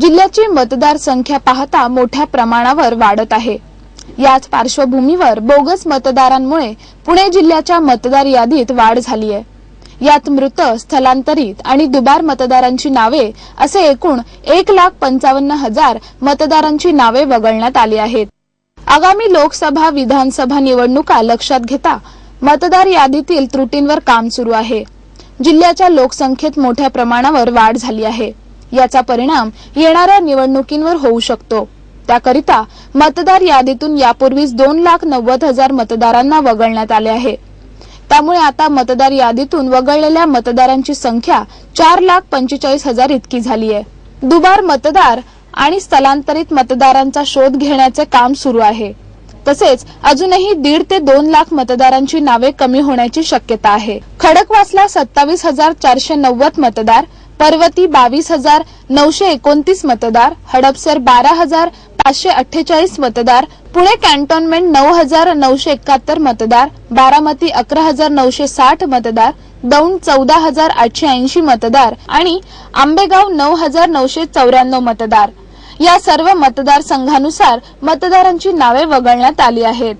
जिल्ह्याची मतदार संख्या पाहता मोठ्या प्रमाणावर वाढत आहे. याच पार्श्वभूमीवर बोगस मतदारांमुळे पुणे जिल्ह्याच्या मतदार यादीत वाढ झाली आहे. यात मृत स्थलांतरित आणि दुबार मतदारांची नावे असे एकूण एक लाख पंचावन्न हजार मतदारांची नावे वगळण्यात आली आहेत. आगामी लोकसभा विधानसभा निवडणुका लक्षात घेता मतदार यादीतील त्रुटींवर काम सुरू आहे. जिल्ह्याच्या लोकसंख्येत मोठ्या प्रमाणावर वाढ झाली आहे. याचा परिणाम येणाऱ्या निवडणुकींवर होऊ शकतो. त्याकरिता मतदार यादीतून यापूर्वीच दोन लाख नव्वद हजार मतदारांना वगळण्यात आले आहे. त्यामुळे आता मतदार यादीतून वगळलेल्या मतदारांची संख्या चार लाख पंचेचाळीस हजार इतकी झाली आहे. दुबार मतदार आणि स्थलांतरित मतदारांचा शोध घेण्याचे काम सुरू आहे. तसेच अजूनही दीड ते दोन लाख मतदारांची नावे कमी होण्याची शक्यता आहे. खडकवासला सत्तावीस हजार चारशे नव्वद मतदार पर्वती बावीस हजार नऊशे एकोणतीस मतदार हडपसर बारा हजार पाचशे अठ्ठेचाळीस मतदार पुणे कॅन्टोन्मेंट नऊ हजार नऊशे एकाहत्तर मतदार बारामती अकरा हजार नऊशे साठ मतदार दौंड चौदा हजार आठशे ऐंशी मतदार आणि आंबेगाव नऊ हजार नऊशे चौऱ्याण्णव मतदार. या सर्व मतदारसंघानुसार मतदारांची नावे वगळण्यात आली आहेत.